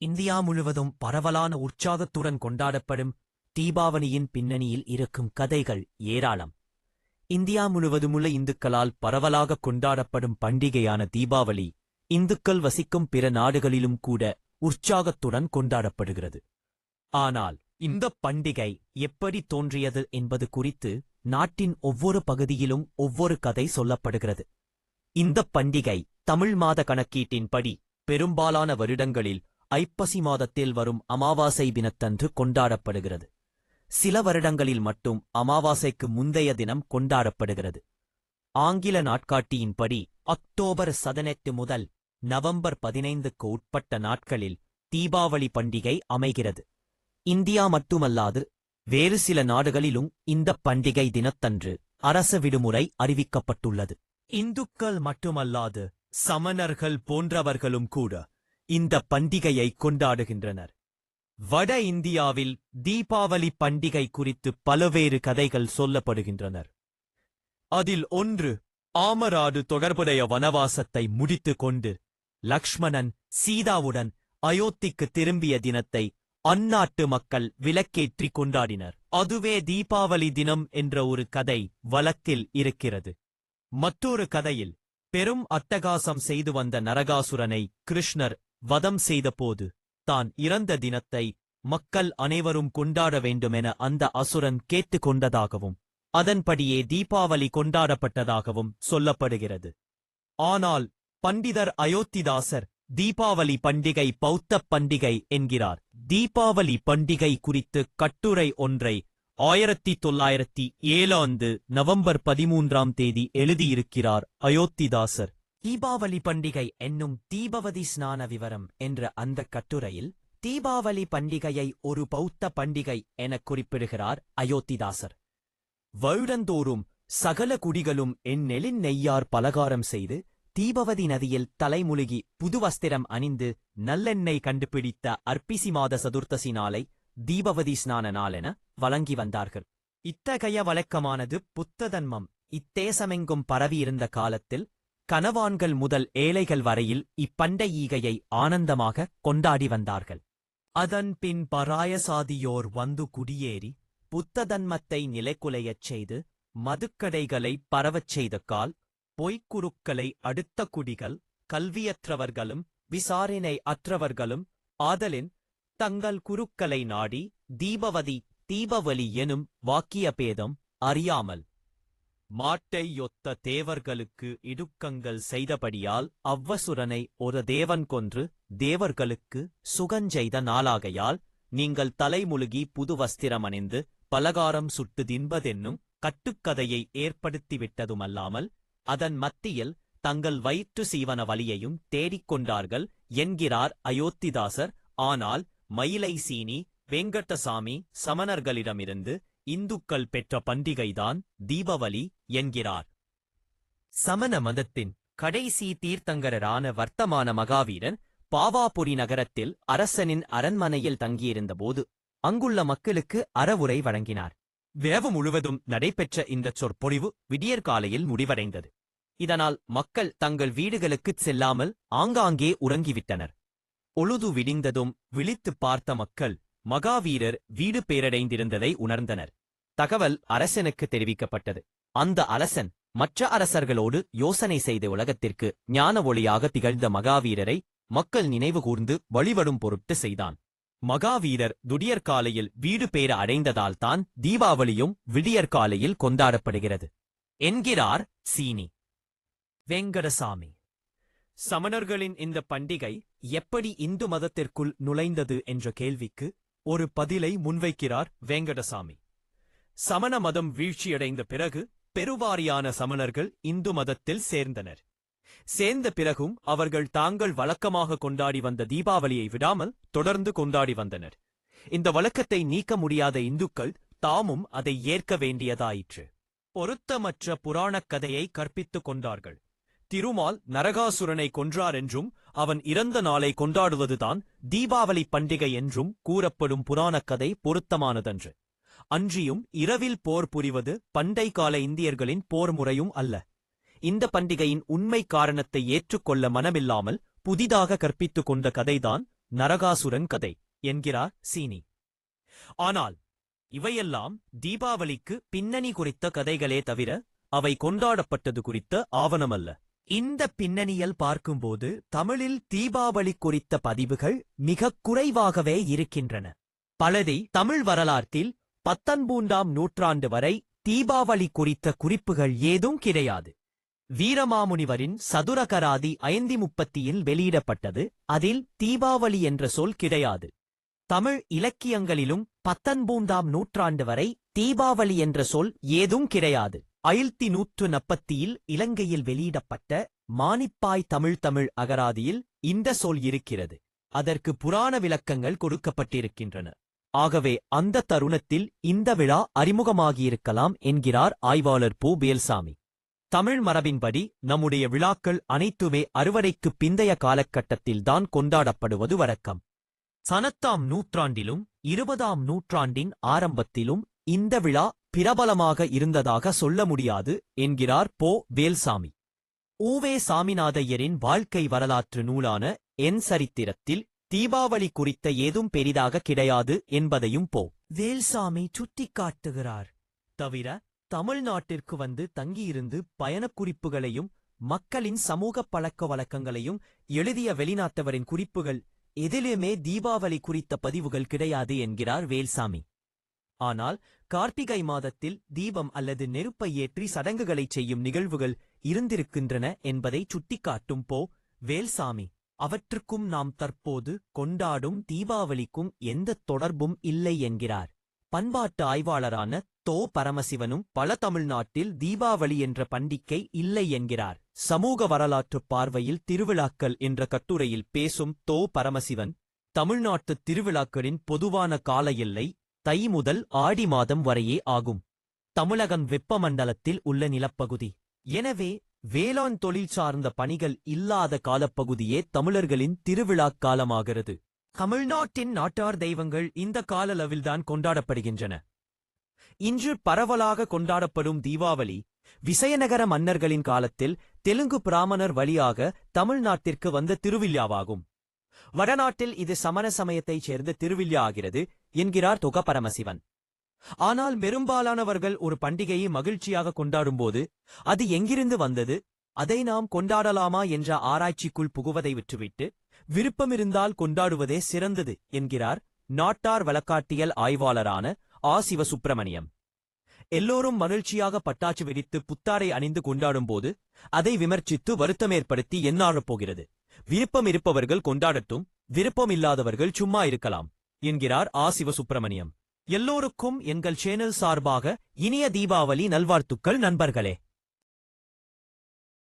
India முழுவதும் பரவலான உற்சாகத்துடன் கொண்டாடப்படும் தீபாவளியின் பின்னணியில் இருக்கும் கதைகள் ஏராளம். இந்தியா முழுவதுமுள்ள இந்துக்களால் பரவலாக கொண்டாடப்படும் பண்டிகையான தீபாவளி இந்துக்கள் வசிக்கும் பிற நாடுகளிலும் கூட உற்சாகத்துடன் கொண்டாடப்படுகிறது. ஆனால் இந்த பண்டிகை எப்படி தோன்றியது என்பது குறித்து நாட்டின் ஒவ்வொரு பகுதியிலும் ஒவ்வொரு கதை சொல்லப்படுகிறது. இந்த பண்டிகை தமிழ் மாத கணக்கீட்டின்படி பெரும்பாலான வருடங்களில் ஐப்பசி மாதத்தில் வரும் அமாவாசை தினத்தன்று கொண்டாடப்படுகிறது. சில வருடங்களில் மட்டும் அமாவாசைக்கு முந்தைய தினம் கொண்டாடப்படுகிறது. ஆங்கில நாட்காட்டியின்படி அக்டோபர் சதனெட்டு முதல் நவம்பர் பதினைந்துக்கு உட்பட்ட நாட்களில் தீபாவளி பண்டிகை அமைகிறது. இந்தியா மட்டுமல்லாது வேறு சில நாடுகளிலும் இந்த பண்டிகை தினத்தன்று அரச விடுமுறை அறிவிக்கப்பட்டுள்ளது. இந்துக்கள் மட்டுமல்லாது சமணர்கள் போன்றவர்களும் கூட இந்த பண்டிகையை கொண்டாடுகின்றனர். வட இந்தியாவில் தீபாவளி பண்டிகை குறித்து பல்வேறு கதைகள் சொல்லப்படுகின்றனர். அதில் ஒன்று ஆமராடு தொடர்புடைய வனவாசத்தை முடித்துக் கொண்டு லக்ஷ்மணன் சீதாவுடன் அயோத்திக்கு திரும்பிய தினத்தை அந்நாட்டு மக்கள் விலக்கேற்றி கொண்டாடினர். அதுவே தீபாவளி தினம் என்ற ஒரு கதை வழக்கில் இருக்கிறது. மற்றொரு கதையில் பெரும் அட்டகாசம் செய்து வந்த நரகாசுரனை கிருஷ்ணர் வதம் செய்தபோது தான் இறந்த தினத்தை மக்கள் அனைவரும் கொண்டாட வேண்டுமென அந்த அசுரன் கேட்டுக்கொண்டதாகவும் அதன்படியே தீபாவளி கொண்டாடப்பட்டதாகவும் சொல்லப்படுகிறது. ஆனால் பண்டிதர் அயோத்திதாசர் தீபாவளி பண்டிகை பௌத்தப் பண்டிகை என்கிறார். தீபாவளி பண்டிகை குறித்து கட்டுரை ஒன்றை ஆயிரத்தி தொள்ளாயிரத்தி ஏழாந்து நவம்பர் பதிமூன்றாம் தேதி எழுதியிருக்கிறார் அயோத்திதாசர். தீபாவளி பண்டிகை என்னும் தீபவதி ஸ்நான விவரம் என்ற அந்த கட்டுரையில் தீபாவளி பண்டிகையை ஒரு பௌத்த பண்டிகை எனக் குறிப்பிடுகிறார் அயோத்திதாசர். வருடந்தோறும் சகல குடிகளும் என் நெலின் நெய்யார் பலகாரம் செய்து தீபவதி நதியில் தலைமுழுகி புது வஸ்திரம் அணிந்து நல்லெண்ணெய் கண்டுபிடித்த அர்ப்பிசி மாத சதுர்த்தசி நாளை தீபவதி ஸ்நான நாளென வழங்கி வந்தார்கள். இத்தகைய வழக்கமானது புத்ததன்மம் இத்தேசமெங்கும் பரவியிருந்த காலத்தில் கனவான்கள் முதல் ஏழைகள் வரையில் இப்பண்டையீகையை ஆனந்தமாக கொண்டாடி வந்தார்கள். அதன் பின் பராயசாதியோர் வந்து குடியேறி புத்ததன்மத்தை நிலைக்குலையச் செய்து மதுக்கடைகளை பரவச் செய்த கால் பொய்க்குருக்களை அடுத்த குடிகள் கல்வியற்றவர்களும் விசாரணை அற்றவர்களும் ஆதலின் தங்கள் குருக்களை நாடி தீபவதி தீபவலி எனும் வாக்கிய பேதம் அறியாமல் மாட்டையொத்த தேவர்களுக்கு இடுக்கங்கள் செய்தபடியால் அவ்வசுரனை ஒரு தேவன் கொன்று தேவர்களுக்கு சுகஞ்செய்த நாளாகையால் நீங்கள் தலைமுழுகி புது வஸ்திரமணிந்து பலகாரம் சுட்டு தின்பதென்னும் கட்டுக்கதையை ஏற்படுத்திவிட்டதுமல்லாமல் அதன் மத்தியில் தங்கள் வயிற்று சீவன வழியையும் தேடிக் கொண்டார்கள் என்கிறார் அயோத்திதாசர். ஆனால் மயிலை சீனி வெங்கட்டசாமி சமணர்களிடமிருந்து இந்துக்கள் பெற்ற பண்டிகைதான் தீபாவளி என்கிறார். சமண மதத்தின் கடைசி தீர்த்தங்கரரான வர்த்தமான மகாவீரன் பாவாபுரி நகரத்தில் அரசனின் அரண்மனையில் தங்கியிருந்தபோது அங்குள்ள மக்களுக்கு அறவுரை வழங்கினார். வேவு முழுவதும் நடைபெற்ற இந்தச் சொற்பொழிவு விடியற்காலையில் முடிவடைந்தது. இதனால் மக்கள் தங்கள் வீடுகளுக்குச் செல்லாமல் ஆங்காங்கே உறங்கிவிட்டனர். பொழுது விடிந்ததும் விழித்துப் பார்த்த மக்கள் மகாவீரர் வீடு பேரடைந்திருந்ததை உணர்ந்தனர். தகவல் அரசனுக்கு தெரிவிக்கப்பட்டது. அந்த அரசன் மற்ற அரசர்களோடு யோசனை செய்த உலகத்திற்கு ஞான ஒளியாக திகழ்ந்த மகாவீரரை மக்கள் நினைவு கூர்ந்து வழிபடும் பொருட்டு செய்தான். மகாவீரர் துடியற்காலையில் வீடு பேர அடைந்ததால்தான் தீபாவளியும் விடியற்காலையில் கொண்டாடப்படுகிறது. என்கிறார் சீனி. வெங்கடசாமி. சமணர்களின் இந்த பண்டிகை எப்படி இந்து மதத்திற்குள் நுழைந்தது என்ற கேள்விக்கு ஒரு பதிலை முன்வைக்கிறார் வெங்கடசாமி. சமண மதம் வீழ்ச்சியடைந்த பிறகு பெருவாரியான சமணர்கள் இந்து மதத்தில் சேர்ந்தனர். சேர்ந்த பிறகும் அவர்கள் தாங்கள் வழக்கமாக கொண்டாடி வந்த தீபாவளியை விடாமல் தொடர்ந்து கொண்டாடி வந்தனர். இந்த வழக்கத்தை நீக்க முடியாத இந்துக்கள் தாமும் அதை ஏற்க வேண்டியதாயிற்று. பொருத்தமற்ற புராணக் கதையை கற்பித்துக் கொண்டார்கள். திருமால் நரகாசுரனை கொன்றார் என்றும் அவன் இறந்த நாளை கொண்டாடுவதுதான் தீபாவளி பண்டிகை என்றும் கூறப்படும் புராணக் கதை பொருத்தமானதன்று. அன்றியும் இரவில் போர் புரிவது பண்டை கால இந்தியர்களின் போர் முறையும் அல்ல. இந்த பண்டிகையின் உண்மை காரணத்தை ஏற்றுக்கொள்ள மனமில்லாமல் புதிதாக கற்பித்துக் கொண்ட கதைதான் நரகாசுரன் கதை என்கிறார் சீனி. ஆனால் இவையெல்லாம் தீபாவளிக்கு பின்னணி குறித்த கதைகளே தவிர அவை கொண்டாடப்பட்டது குறித்த ஆவணமல்ல. இந்த பின்னணியில் பார்க்கும்போது தமிழில் தீபாவளி குறித்த பதிவுகள் மிகக் குறைவாகவே இருக்கின்றன. பலதை தமிழ் வரலாற்றில் பத்தொன்பதாம் நூற்றாண்டு வரை தீபாவளி குறித்த குறிப்புகள் ஏதும் கிடையாது. வீரமாமுனிவரின் சதுரகராதி ஐந்தி முப்பத்தியில் வெளியிடப்பட்டது. அதில் தீபாவளி என்ற சொல் கிடையாது. தமிழ் இலக்கியங்களிலும் பத்தொன்பதாம் நூற்றாண்டு வரை தீபாவளி என்ற சொல் ஏதும் கிடையாது. ஆயிரத்தி நூற்று நப்பத்தியில் இலங்கையில் வெளியிடப்பட்ட மானிப்பாய் தமிழ் தமிழ் அகராதியில் இந்த சொல் இருக்கிறது. அதற்கு புராண விளக்கங்கள் கொடுக்கப்பட்டிருக்கின்றன. ஆகவே அந்த தருணத்தில் இந்த விழா அறிமுகமாகியிருக்கலாம் என்கிறார் ஆய்வாளர் பூ வேல்சாமி தமிழ் மரபின்படி நம்முடைய விழாக்கள் அனைத்துமே அறுவடைக்குப் பிந்தைய காலகட்டத்தில்தான் கொண்டாடப்படுவது வழக்கம். சனத்தாம் நூற்றாண்டிலும் இருபதாம் நூற்றாண்டின் ஆரம்பத்திலும் இந்த விழா பிரபலமாக இருந்ததாக சொல்ல முடியாது என்கிறார் போ வேல்சாமி. ஊவே சாமிநாதையரின் வாழ்க்கை வரலாற்று நூலான என் சரித்திரத்தில் தீபாவளி குறித்த ஏதும் பெரிதாக கிடையாது என்பதையும் போ. வேல்சாமி சுட்டிக்காட்டுகிறார். தவிர தமிழ்நாட்டிற்கு வந்து தங்கியிருந்து பயணக் குறிப்புகளையும் மக்களின் சமூக பழக்க வழக்கங்களையும் எழுதிய வெளிநாட்டவரின் குறிப்புகள் எதிலுமே தீபாவளி குறித்த பதிவுகள் கிடையாது என்கிறார் வேல்சாமி. ஆனால் கார்த்திகை மாதத்தில் தீபம் அல்லது நெருப்பை ஏற்றி சடங்குகளைச் செய்யும் நிகழ்வுகள் இருந்திருக்கின்றன என்பதை சுட்டிக்காட்டும் போ வேல்சாமி. அவற்றுக்கும் நாம் தற்போது கொண்டாடும் தீபாவளிக்கும் எந்த தொடர்பும் இல்லை என்கிறார். பண்பாட்டு ஆய்வாளரான தோ. பரமசிவனும் பல தமிழ்நாட்டில் தீபாவளி என்ற பண்டிகை இல்லை என்கிறார். சமூக வரலாற்றுப் பார்வையில் திருவிழாக்கள் என்ற கட்டுரையில் பேசும் தோ. பரமசிவன் தமிழ்நாட்டு திருவிழாக்களின் பொதுவான கால எல்லை தை முதல் ஆடி மாதம் வரையே ஆகும். தமிழகம் வெப்பமண்டலத்தில் உள்ள நிலப்பகுதி. எனவே வேளாண் தொழில் சார்ந்த பணிகள் இல்லாத காலப்பகுதியே தமிழர்களின் திருவிழாக் காலமாகிறது. தமிழ்நாட்டின் நாட்டார் தெய்வங்கள் இந்த கால அளவில்தான் கொண்டாடப்படுகின்றன. இன்று பரவலாக கொண்டாடப்படும் தீபாவளி விசயநகர மன்னர்களின் காலத்தில் தெலுங்கு பிராமணர் வழியாக தமிழ்நாட்டிற்கு வந்த திருவிழாவாகும். வடநாட்டில் இது சமண சமயத்தைச் சேர்ந்த திருவிழா ஆகிறது என்கிறார் தொக பரமசிவன். ஆனால் பெரும்பாலானவர்கள் ஒரு பண்டிகையை மகிழ்ச்சியாக கொண்டாடும்போது அது எங்கிருந்து வந்தது? அதை நாம் கொண்டாடலாமா என்ற ஆராய்ச்சிக்குள் புகுவதை விட்டுவிட்டு விருப்பமிருந்தால் கொண்டாடுவதே சிறந்தது என்கிறார் நாட்டார் வழக்காட்டியல் ஆய்வாளரான ஆ. சிவசுப்பிரமணியம். எல்லோரும் மகிழ்ச்சியாக பட்டாச்சு வெடித்து புத்தாடை அணிந்து கொண்டாடும்போது அதை விமர்சித்து வருத்தமேற்படுத்தி என்னாறப் போகிறது? விருப்பம் இருப்பவர்கள் கொண்டாடட்டும் விருப்பம் இல்லாதவர்கள் சும்மா இருக்கலாம் என்கிறார் ஆ. சிவசுப்பிரமணியம். எல்லோருக்கும் எங்கள் சேனல் சார்பாக இனிய தீபாவளி நல்வாழ்த்துக்கள் நண்பர்களே.